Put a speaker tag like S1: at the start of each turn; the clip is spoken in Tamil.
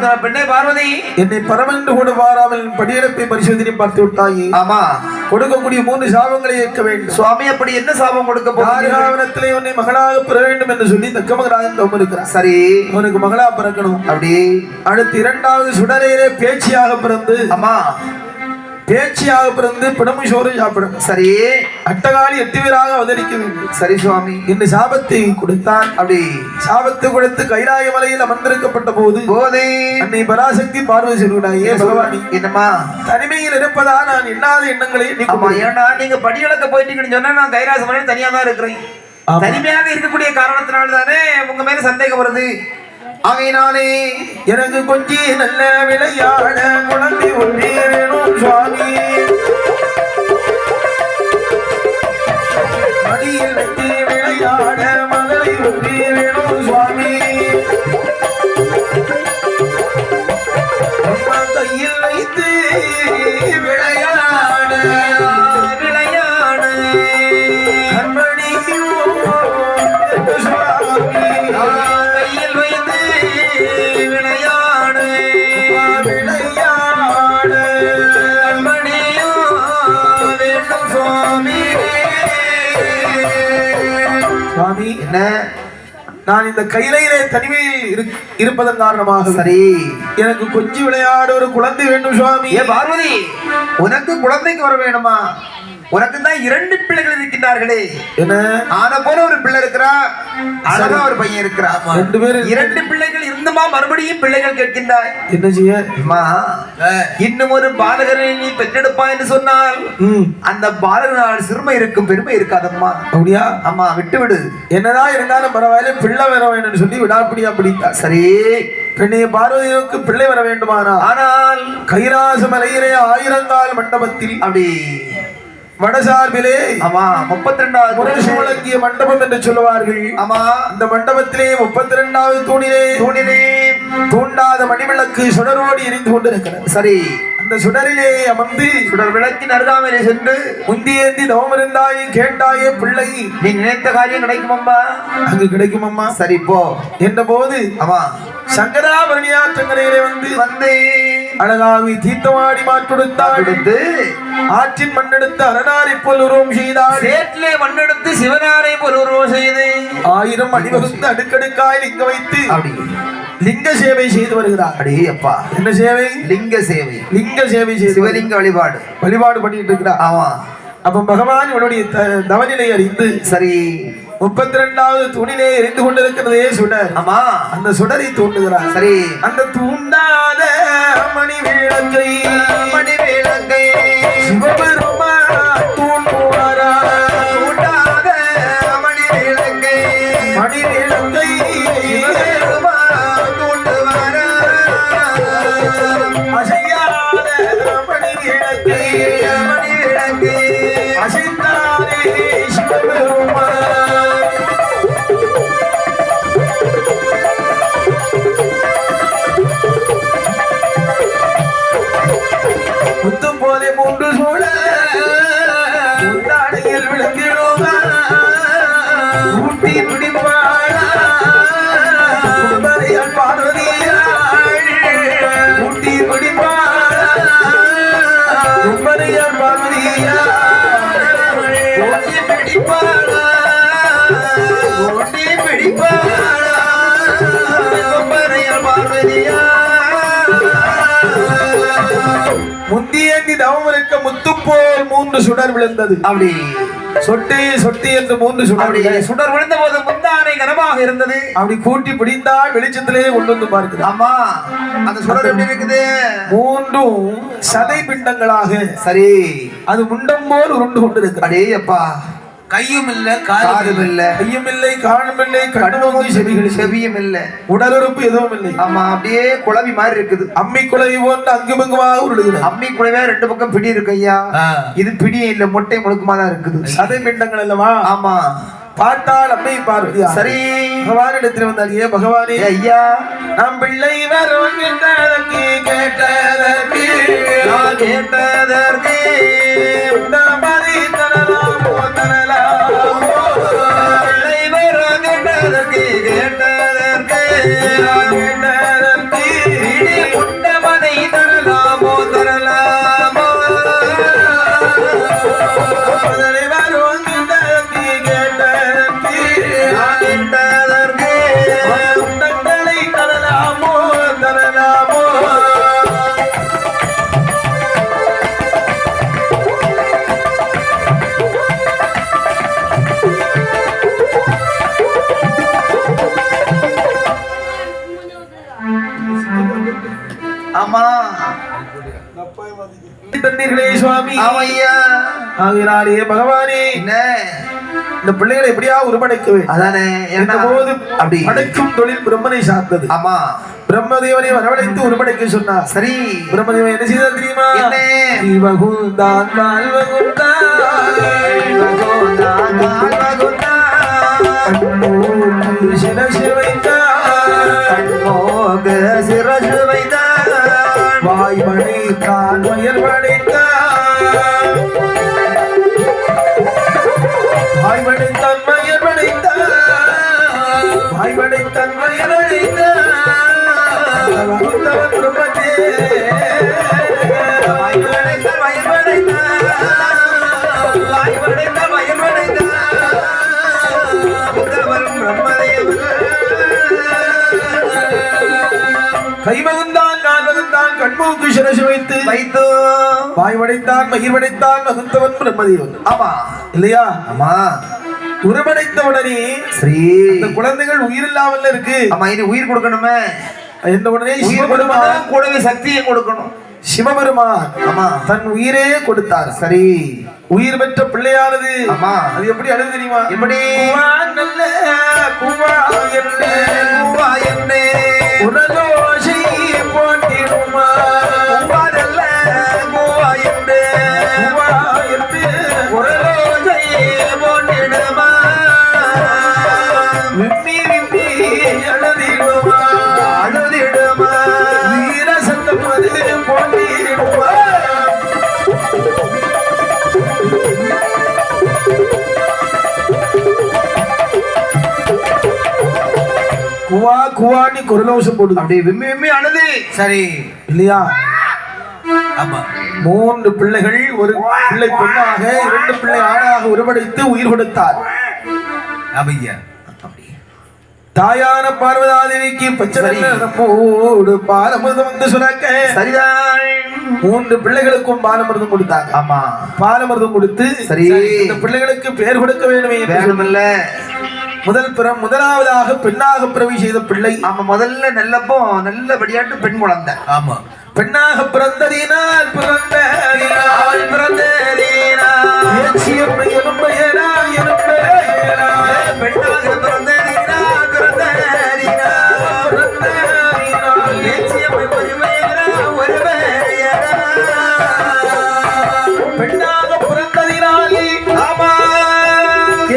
S1: பெண்ணே பார்வதி.
S2: என்னை பரமென்று கூட வாராமல் என் படியெடுப்பை பரிசோதனை பார்த்து விட்டாயே.
S1: ஆமா.
S2: கொடுக்கக்கூடிய மூன்று சாபங்களை ஏற்க வேண்டும்.
S1: சுவாமி அப்படி என்ன சாபம் கொடுக்க போகிறீர்கள்
S2: யாரிகாவனத்திலே உன்னை மகளாக பெற வேண்டும் என்று சொல்லி தக்கமகராஜன் தவம் இருக்கிறார்.
S1: சரி.
S2: அவனுக்கு மகளா பிறக்கணும்.
S1: அப்படி.
S2: அடுத்து இரண்டாவது சுடரையிலே பேச்சியாக பிறந்து
S1: ஆமா.
S2: பேச்சியாக பிறந்து பிணமு சோறு சாப்பிடும்.
S1: சரி
S2: அட்டகாலி எட்டு பேராக அவதரிக்க வேண்டும்
S1: சரி சுவாமி
S2: என்று சாபத்தை கொடுத்தான்.
S1: அப்படி
S2: சாபத்தை கொடுத்து கைலாய மலையில் அமர்ந்திருக்கப்பட்ட போது
S1: போதை.
S2: அன்னை பராசக்தி பார்வை சொல்கிறாய் ஏ பகவானி.
S1: என்னம்மா?
S2: தனிமையில் இருப்பதா? நான் எண்ணாத எண்ணங்களை
S1: ஏன்னா நீங்க படியளக்க போயிட்டீங்கன்னு சொன்னா நான் கைலாச மலையில தனியா தான் இருக்கிறேன். தனிமையாக இருக்கக்கூடிய காரணத்தினால தானே உங்க மேல சந்தேகம் வருது. அவையினாலே
S2: எனக்கு கொஞ்சி நல்ல விளையாட சுவாமி.
S1: என்ன?
S2: நான் இந்த கையிலே தனிமையில் இருப்பதன் காரணமாக.
S1: சரி.
S2: எனக்கு கொஞ்சி விளையாட ஒரு குழந்தை வேண்டும் சுவாமி.
S1: ஏ பார்வதி உனக்கு குழந்தைக்கு வர வேணுமா? உனக்கு தான் இரண்டு பிள்ளைகள் இருக்கின்றார்களே.
S2: என்ன?
S1: ஆன போல ஒரு பிள்ளை இருக்கிறா? அழகா ஒரு பையன் இருக்கிறா.
S2: ரெண்டு பேரும்
S1: இரண்டு பிள்ளைகள் இருந்துமா? மறுபடியும் பிள்ளைகள் கேட்கின்றாய்.
S2: என்ன செய்ய?
S1: இன்னும் ஒரு பாலகரை நீ பெற்றெடுப்பா என்று சொன்னால் அந்த பாலகனால் சிறுமை இருக்கும் பெருமை இருக்காதம்மா.
S2: அப்படியா?
S1: அம்மா விட்டு விடு
S2: என்னதான் இருந்தாலும் பரவாயில்ல பிள்ளை வர வேணும்னு சொல்லி விடாப்பிடியா பிடித்தார்
S1: சரி.
S2: பெண்ணைய பார்வதியோக்கு பிள்ளை வர வேண்டுமானா
S1: ஆனால்
S2: கைலாச மலையிலே ஆயிரங்கால் மண்டபத்தில்
S1: அப்படி.
S2: வடசார்பிலே
S1: ஆமா முப்பத்தி ரெண்டாவது
S2: முழங்கிய மண்டபம் என்று சொல்லுவார்கள்.
S1: ஆமா.
S2: அந்த மண்டபத்திலே முப்பத்தி ரெண்டாவது தூணிலே
S1: தூணிலே.
S2: தூண்டாத மணிவிளக்கு சுடரோடு எரிந்து கொண்டிருக்கிறது.
S1: சரி.
S2: அந்த சுடரிலே அமர்ந்து
S1: சுடர் விளக்கின் அருகாமையிலே சென்று.
S2: முந்தியேந்தி தவம் இருந்தாயே கேட்டாயே பிள்ளை.
S1: நீ நினைத்த காரியம் கிடைக்குமம்மா?
S2: அங்கு கிடைக்கும் அம்மா
S1: சரி போ.
S2: என்ற போது
S1: ஆமா.
S2: சங்கராபரணியாற்றங்கரையிலே வந்து
S1: வந்து
S2: அழகாவி தீர்த்தமாடி மாற்றுடுத்தாள்
S1: கொடுத்து
S2: ஆற்றின் மண்ணெடுத்து அரணாரி போல் உருவம் செய்தாள்
S1: சேற்றிலே மண்ணெடுத்து சிவனாரை போல் உருவம் செய்து.
S2: ஆயிரம் அடிவகுத்து அடுக்கடுக்காய் லிங்க வைத்து
S1: அப்படி
S2: லிங்க சேவை செய்து வருகிறார்.
S1: அடே அப்பா.
S2: என்ன சேவை?
S1: லிங்க சேவை.
S2: லிங்க சேவை செய்து
S1: சிவலிங்க வழிபாடு.
S2: வழிபாடு பண்ணிட்டு இருக்கிறார்.
S1: ஆமா.
S2: அப்ப பகவான் இவனுடைய தவநிலை அறிந்து
S1: சரி.
S2: முப்பத்தி ரெண்டாவது துணிலே எரிந்து கொண்டிருக்கிறதே சுடர்
S1: ஆமா.
S2: அந்த சுடரை தூண்டுகிறார்.
S1: சரி.
S2: அந்த தூண்டாத மணி விளக்கை பிடிப்பாளா கும்பரையால் பிடிப்பாளா கும்பரையால்
S1: பிடிப்பாளா பிடிப்பாளா பார்வதியா
S2: தவம் இருக்க முத்துப்போல் மூன்று சுடர் விழுந்தது.
S1: அப்படி.
S2: சொட்டு சொட்டு என்று மூன்று சுடர்.
S1: சுடர் விழுந்த போது முந்தானை கனமாக இருந்தது.
S2: அப்படி கூட்டி பிடிந்தால் வெளிச்சத்திலே கொண்டு வந்து பார்க்கிறார்
S1: ஆமா. அந்த சுடர் எப்படி இருக்குது?
S2: மூன்றும் சதை பிண்டங்களாக.
S1: சரி.
S2: அது முண்டம் போல் உருண்டு கொண்டிருக்கிறது.
S1: அடே அப்பா
S2: கையும் இல்ல
S1: காதும் இல்ல
S2: கையும் இல்லை காணும் இல்லை கண்ணும் செவிகள் செவி
S1: செவியும் இல்ல.
S2: உடல் உறுப்பு எதுவும் இல்லை
S1: ஆமா அப்படியே குழவி மாதிரி இருக்குது.
S2: அம்மி குலை போன்று அங்குமிங்குமாக உருளுகிறது.
S1: அம்மி குழவே ரெண்டு பக்கம் பிடி இருக்கு ஐயா. இது பிடியே இல்ல மொட்டை முழுக்கமா தான் இருக்குது.
S2: சதை பிண்டங்கள் அல்லவா?
S1: ஆமா.
S2: பார்த்தால் அம்மை பார்வதியா?
S1: சரி.
S2: பகவானிடத்தில் வந்தால் ஏ பகவானே?
S1: ஐயா.
S2: நாம் பிள்ளை வரும் கேட்டதற்கு
S1: கேட்டதற்கு ஆமா
S2: தந்தீர்களே சுவாமி.
S1: ஆமையா.
S2: ஆகினாலே பகவானே.
S1: என்ன?
S2: இந்த பிள்ளைகளை எப்படியா உருவடைக்க வேண்டும்
S1: அதானே என்ன
S2: போது
S1: அப்படி.
S2: படைக்கும் தொழில் பிரம்மனை சார்ந்தது.
S1: ஆமா.
S2: பிரம்மதேவனை வரவழைத்து உருவடைக்க சொன்னார்.
S1: சரி.
S2: பிரம்மதேவன் என்ன செய்தார் தெரியுமா?
S1: என்ன?
S2: இவகுந்தான் வாழ்வகுந்தான் வாய்மனை தான் வயல் படைத்தான் வாய்மடைத்தான் வயல் படைத்தான்
S1: வாய் படைத்த படைத்தான். வாய் படைத்த படைத்தான். பிரம்மதேவன்.
S2: கண்மூக்கு சிரசு வைத்து
S1: வைத்து.
S2: வாய் வடைத்தான் மகிர் வடைத்தான் மகுந்தவன் பிரம்மதேவன்.
S1: ஆமா.
S2: இல்லையா?
S1: ஆமா.
S2: உருவடைத்த உடனே
S1: சரி
S2: இந்த குழந்தைகள் உயிர் இல்லாமல் இருக்கு.
S1: ஆமா இனி உயிர் கொடுக்கணுமே.
S2: என்ற உடனே சிவபெருமான்
S1: கூடவே சக்தியை கொடுக்கணும்.
S2: சிவபெருமான்
S1: ஆமா.
S2: தன் உயிரே கொடுத்தார்.
S1: சரி.
S2: உயிர் பெற்ற பிள்ளையானது.
S1: ஆமா.
S2: அது எப்படி அழுது தெரியுமா?
S1: எப்படி?
S2: குவா நல்ல குவா என்று
S1: பூவா என்னே
S2: உரலோசை குவா குவான்னு குரலோசம் போடுது.
S1: அப்படி விம்மி விம்மி அழுது. சரி.
S2: இல்லையா?
S1: ஆமா.
S2: மூன்று பிள்ளைகள் ஒரு பிள்ளை பெண்ணாக இரண்டு பிள்ளை ஆணாக உருவடைத்து உயிர் கொடுத்தார்.
S1: அவையா அப்படி
S2: தாயான பார்வதாதேவிக்கு பச்சை பாலமிருதம் வந்து சுரக்க.
S1: சரிதான்.
S2: மூன்று பிள்ளைகளுக்கும் பாலமிருதம் கொடுத்தாங்க.
S1: ஆமா.
S2: பாலமிருதம் கொடுத்து
S1: சரி.
S2: இந்த பிள்ளைகளுக்கு பெயர் கொடுக்க வேண்டும்
S1: வேணுமில்ல.
S2: முதல் பிறம் முதலாவதாக பெண்ணாக பிறவி செய்த பிள்ளை.
S1: ஆமா முதல்ல நல்லப்போ நல்ல விளையாட்டு பெண் குழந்தை.
S2: ஆமா. பெண்ணாக பிறந்ததினால்
S1: பிறந்ததினால். பிறந்ததினால்